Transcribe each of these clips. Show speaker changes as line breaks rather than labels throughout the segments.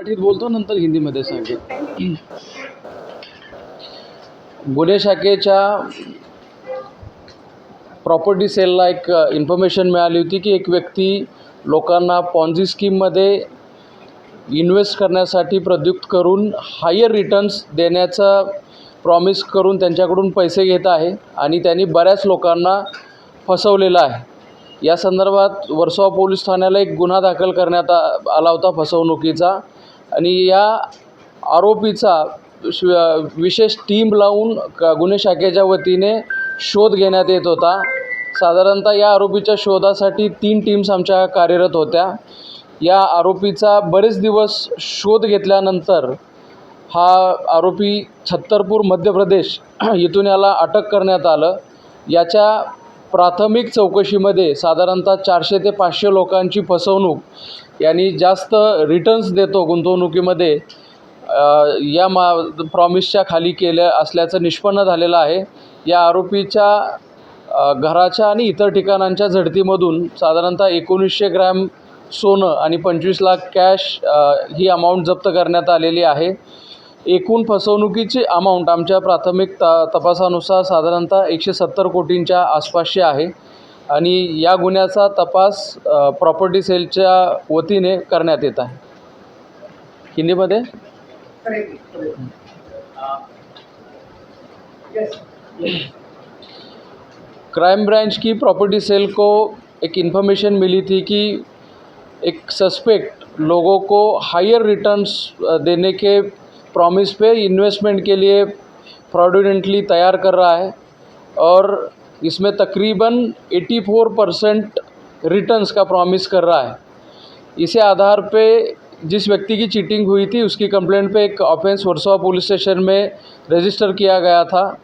मराठीत बोलतो नंतर हिंदीमध्ये सांगेल गुन्हे शाखेच्या प्रॉपर्टी सेलला एक इन्फॉर्मेशन मिळाली होती की एक व्यक्ती लोकांना पॉन्झी स्कीममध्ये इन्व्हेस्ट करण्यासाठी प्रद्युक्त करून हायर रिटर्न्स देण्याचा प्रॉमिस करून त्यांच्याकडून पैसे घेत आहे आणि त्यांनी बऱ्याच लोकांना फसवलेलं आहे. या संदर्भात वर्सोवा पोलीस ठाण्याला एक गुन्हा दाखल करण्यात आ आला होता फसवणुकीचा. आणि या आरोपीचा श विशेष टीम लावून क गुन्हे शाखेच्या वतीने शोध घेण्यात येत होता. साधारणतः या आरोपीच्या शोधासाठी तीन टीम्स आमच्या कार्यरत होत्या. या आरोपीचा बरेच दिवस शोध घेतल्यानंतर हा आरोपी छत्तरपूर मध्य प्रदेश इथून याला अटक करण्यात आलं. याच्या प्राथमिक चौकशीमध्ये साधारणतः चारशे ते पाचशे लोकांची फसवणूक यांनी जास्त रिटर्न्स देतो गुंतवणुकीमध्ये या मा प्रॉमिसच्या खाली केल्या असल्याचं निष्पन्न झालेलं आहे. या आरोपीच्या घराच्या आणि इतर ठिकाणांच्या झडतीमधून साधारणतः एकोणीसशे ग्रॅम सोनं आणि पंचवीस लाख कॅश ही अमाऊंट जप्त करण्यात आलेली आहे. एकूण फसवणुकीची अमाऊंट आमच्या प्राथमिक त तपासानुसार साधारणतः एकशे सत्तर कोटींच्या आसपासची आहे. आणि या गुन्ह्याचा तपास प्रॉपर्टी सेलच्या वतीने करण्यात येत आहे. हिंदीमध्ये? क्राइम ब्रांच की प्रॉपर्टी सेल को एक इन्फॉर्मेशन मिली थी कि एक सस्पेक्ट लोगों को हायर रिटर्न्स देने के प्रॉमिस पे इन्वेस्टमेंट के लिए फ्रॉडुलेंटली तैयार कर रहा है और इसमें तकरीबन 84 परसेंट रिटर्न्स का प्रॉमिस कर रहा है। इसे आधार पे जिस व्यक्ति की चीटिंग हुई थी, उसकी कंप्लेंट पे एक ऑफेंस वर्सोवा पुलिस स्टेशन में रजिस्टर किया गया था।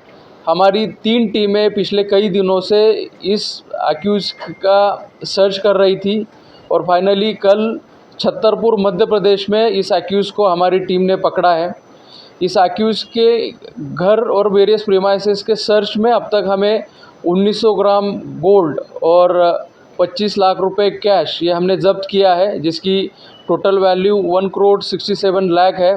हमारी तीन टीमें पिछले कई दिनों से इस अक्यूज़ का सर्च कर रही थी और फाइनली कल छतरपुर मध्य प्रदेश में इस एक्यूज़ को हमारी टीम ने पकड़ा है। इस एक्यूज़ के घर और वेरियस प्रीमाइसेस के सर्च में अब तक हमें 1900 ग्राम गोल्ड और 25 लाख रुपए कैश ये हमने जब्त किया है, जिसकी total value one crore sixty seven lakh है।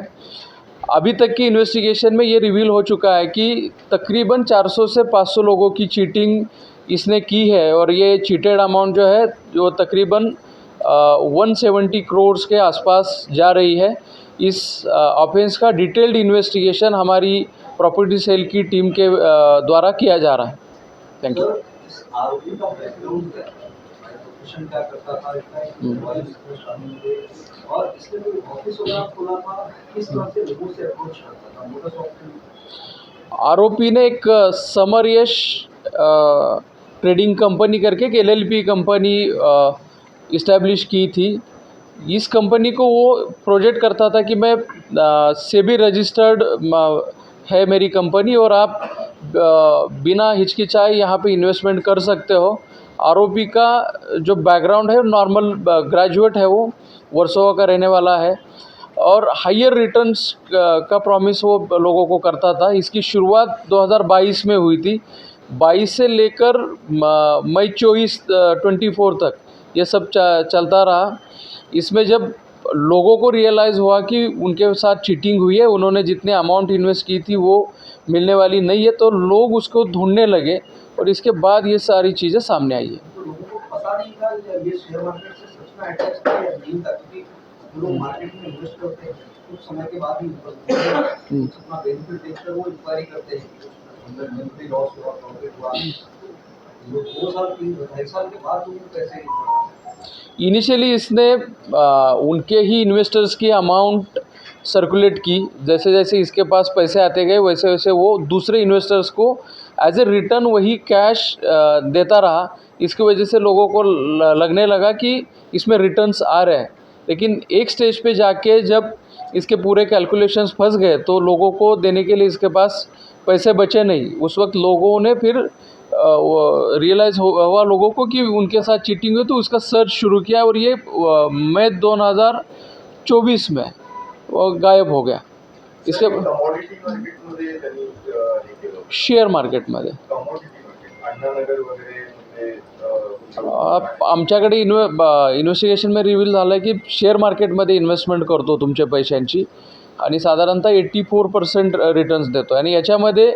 अभी तक की इन्वेस्टिगेशन में ये रिवील हो चुका है कि तकरीबन 400 से 500 लोगों की चीटिंग इसने की है और ये चीटेड अमाउंट जो है जो तकरीबन वन सेवेंटी करोड्स के आसपास जा रही है। इस ऑफेंस का डिटेल्ड इन्वेस्टिगेशन हमारी प्रॉपर्टी सेल की टीम के द्वारा किया जा रहा है। थैंक यू
आरोपी
ने एक समर यश ट्रेडिंग कंपनी करके एक एलएलपी कंपनी इस्टेब्लिश की थी। इस कंपनी को वो प्रोजेक्ट करता था कि मैं सेबी रजिस्टर्ड है मेरी कंपनी और आप बिना हिचकिचाए यहाँ पे इन्वेस्टमेंट कर सकते हो। आरोपी का जो बैकग्राउंड है नॉर्मल ग्रेजुएट है वो, वर्सोवा का रहने वाला है। और हायर रिटर्न्स का प्रॉमिस वो लोगों को करता था। इसकी शुरुआत 2022 में हुई थी। 22 से लेकर मई चौबीस ट्वेंटी फोर तक। ये सब चलता रहा। इसमें जब लोगों को रियलाइज़ हुआ कि उनके साथ चीटिंग हुई है, उन्होंने जितने अमाउंट इन्वेस्ट की थी, वो मिलने वाली नहीं है तो लोग उसको ढूँढने लगे और इसके बाद ये सारी चीज़ें सामने आई है।
साल साल के बाद
इनिशियली इसने आ, उनके ही इन्वेस्टर्स की अमाउंट सर्कुलेट की। जैसे जैसे इसके पास पैसे आते गए वैसे वैसे वो दूसरे इन्वेस्टर्स को एज ए रिटर्न वही कैश देता रहा। इसकी वजह से लोगों को लगने लगा कि इसमें रिटर्न्स आ रहे हैं। लेकिन एक स्टेज पे जाके जब इसके पूरे कैलकुलेशंस फंस गए तो लोगों को देने के लिए इसके पास पैसे बचे नहीं। उस वक्त लोगों ने फिर रियलाइज़ हुआ लोगों को कि उनके साथ चीटिंग हुई तो उसका सर्च शुरू किया और ये मई 2024 में वो गायब हो गया। इसके
हे
शेअर मार्केटमध्ये
म्हणजे
आमच्याकडे इन्व्हे इन्व्हेस्टिगेशन में रिव्हील झालं आहे की शेअर मार्केटमध्ये इन्व्हेस्टमेंट करतो तुमच्या पैशांची आणि साधारणतः एट्टी फोर पर्सेंट रिटर्न्स देतो आणि याच्यामध्ये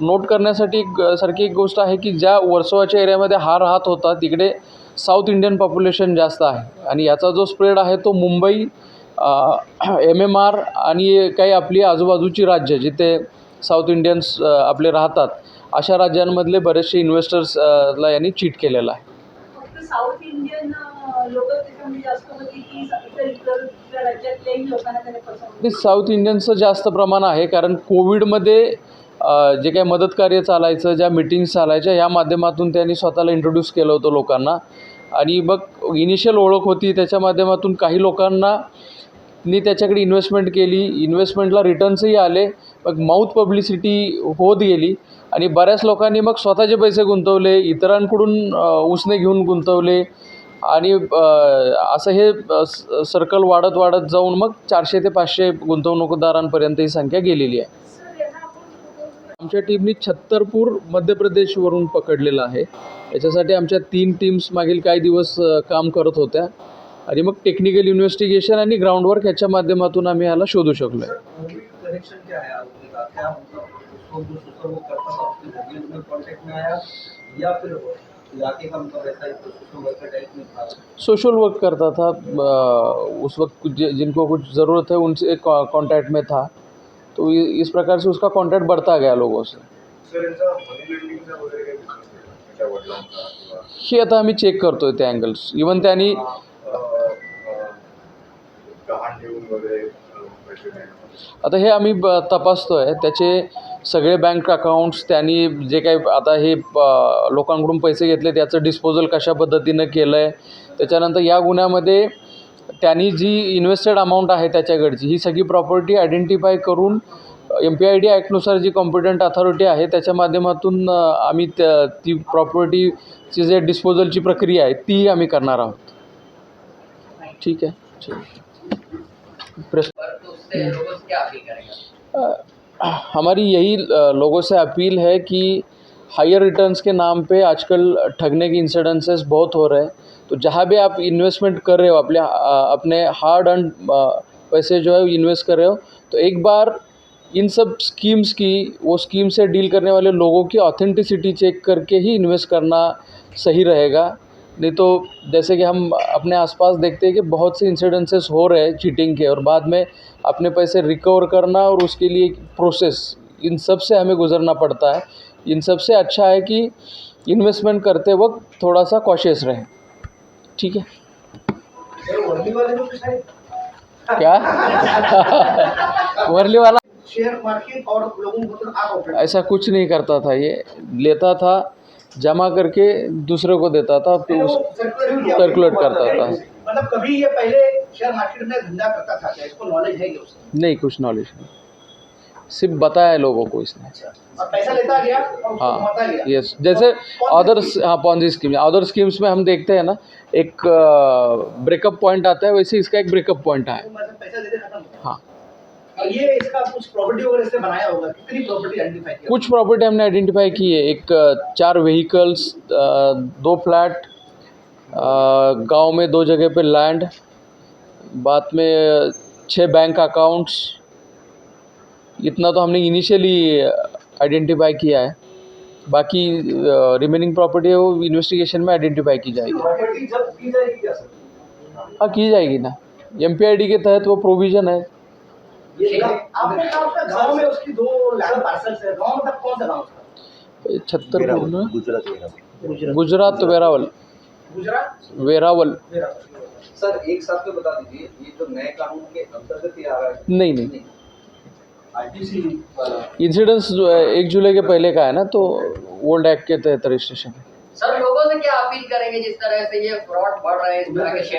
नोट करण्यासाठी एक सारखी एक गोष्ट आहे की ज्या वर्सोवाच्या एरियामध्ये हा राहत होता तिकडे साऊथ इंडियन पॉप्युलेशन जास्त आहे. आणि याचा जो स्प्रेड आहे तो मुंबई एम एम आर आणि काही आपली आजूबाजूची राज्य जिथे साऊथ इंडियन्स आपले राहतात अशा राज्यांमधले बरेचसे इन्व्हेस्टर्सला यांनी चीट केलेलं आहे.
साऊथ इंडियन
साऊथ इंडियनचं जास्त प्रमाण आहे कारण कोविडमध्ये जे काही मदत कार्य चालायचं ज्या मिटिंग्स चालायच्या या माध्यमातून त्यांनी स्वतःला इंट्रोड्यूस केलं होतं लोकांना. आणि मग इनिशियल ओळख होती त्याच्या माध्यमातून काही लोकांना नी त्याच्याकडे इन्व्हेस्टमेंट केली. इन्व्हेस्टमेंटला रिटर्न्सही आले. मग माऊथ पब्लिसिटी होत गेली. आणि बऱ्याच लोकांनी मग स्वतःचे पैसे गुंतवले इतरांकडून उसने घेऊन गुंतवले. आणि असं हे सर्कल वाढत वाढत जाऊन मग चारशे ते पाचशे गुंतवणूकदारांपर्यंत ही संख्या गेलेली आहे. आमच्या टीमनी छत्तरपूर मध्य प्रदेशवरून पकडलेलं आहे. याच्यासाठी आमच्या तीन टीम्स मागील काही दिवस काम करत होत्या. आणि मग टेक्निकल इन्व्हेस्टिगेशन आणि ग्राउंडवर्क याच्या माध्यमातून आम्ही ह्याला शोधू शकलो
सोशल वर्क करता था
उस वक्त जिनको कुछ ज़रूरत है उनसे कॉन्टॅक्ट में था. तो इस प्रकार से उसका कांटेक्ट बढ़ता गया लोगों से। हे आता आम्ही चेक करतोय ते अँगल्स इवन त्यांनी आता हे आम्ही ब तपासतो आहे त्याचे सगळे बँक अकाउंट्स त्यांनी जे काही आता हे लोकांकडून पैसे घेतले त्याचं डिस्पोजल कशा पद्धतीनं केलं आहे त्याच्यानंतर या गुन्ह्यामध्ये त्यांनी जी इन्व्हेस्टेड अमाऊंट आहे त्याच्याकडची ही सगळी प्रॉपर्टी आयडेंटिफाय करून एम पी आय डी ॲक्टनुसार जी कॉम्पिटंट अथॉरिटी आहे त्याच्या माध्यमातून आम्ही त्या ती प्रॉपर्टीची जे डिस्पोजलची प्रक्रिया आहे तीही आम्ही करणार आहोत. ठीक आहे? ठीक प्रेस हमारी यही लोगों से अपील है कि हायर रिटर्न्स के नाम पे आजकल ठगने के इंसिडेंसेस बहुत हो रहे हैं। तो जहाँ भी आप इन्वेस्टमेंट कर रहे हो, अपने अपने हार्ड अर्न पैसे जो है इन्वेस्ट कर रहे हो तो एक बार इन सब स्कीम्स की, वो स्कीम से डील करने वाले लोगों की ऑथेंटिसिटी चेक करके ही इन्वेस्ट करना सही रहेगा। नहीं तो जैसे कि हम अपने आसपास देखते हैं कि बहुत से इंसिडेंसेस हो रहे हैं चीटिंग के और बाद में अपने पैसे रिकवर करना और उसके लिए प्रोसेस इन सबसे हमें गुजरना पड़ता है। इन सबसे अच्छा है कि इन्वेस्टमेंट करते वक्त थोड़ा सा कॉशियस रहें। ठीक है? क्या? वर्ली वाला?
शेयर मार्केट और लोगों को तो
ऐसा कुछ नहीं करता था ये। लेता था जमा करके दूसरे को देता था फिर उस सर्कुलेट करता था।
मतलब कभी ये पहले शेयर मार्केट में धंधा करता था इसको नॉलेज है
नहीं कुछ नॉलेज नहीं। सिर्फ़ बताया है लोगों को इसने।
पैसा लेता गया
हाँ यस जैसे अदर हाँ पॉन्जी स्कीम अदर स्कीम्स में हम देखते हैं ना एक ब्रेकअप पॉइंट आता है वैसे इसका एक ब्रेकअप पॉइंट है
तो मतलब हो
हाँ।
ये इसका कुछ प्रॉपर्टी वगैरह बनाया होगा? कितनी प्रॉपर्टी आइडेंटिफाई
कुछ प्रॉपर्टी हमने आइडेंटिफाई की है। एक चार व्हीकल्स दो फ्लैट गाँव में दो जगह पे लैंड बाद में छः बैंक अकाउंट्स इतना तो हमने इनिशियली आइडेंटिफाई किया है। बाकी रिमेनिंग प्रॉपर्टी है वो इन्वेस्टिगेशन में आइडेंटिफाई की जाएगी।
प्रॉपर्टी की जाएगी क्या सर?
हाँ की जाएगी ना। एमपीआईडी के तहत वो प्रोविज़न है।
ये
आपने कहा उसका गाँव में उसकी दो लैंड पार्सल्स है। गाँव मतलब कौन सा गाँव उसका
छत्तरपुर में। गुजरात वेरावल।
गुजरात।
वेरावल।
सर एक साथ में बता दीजिए ये जो नए कानून के अंतर्गत ये आ रहा है।
नहीं। नहीं। इंसिडेंस जो है एक जुलाई के पहले का है ना तो ओल्ड एक्ट के तहत रजिस्ट्रेशन। है
सर लोगों से क्या अपील करेंगे जिस तरह से ये फ्रॉड बढ़ रहे हैं इस तरह के शेयर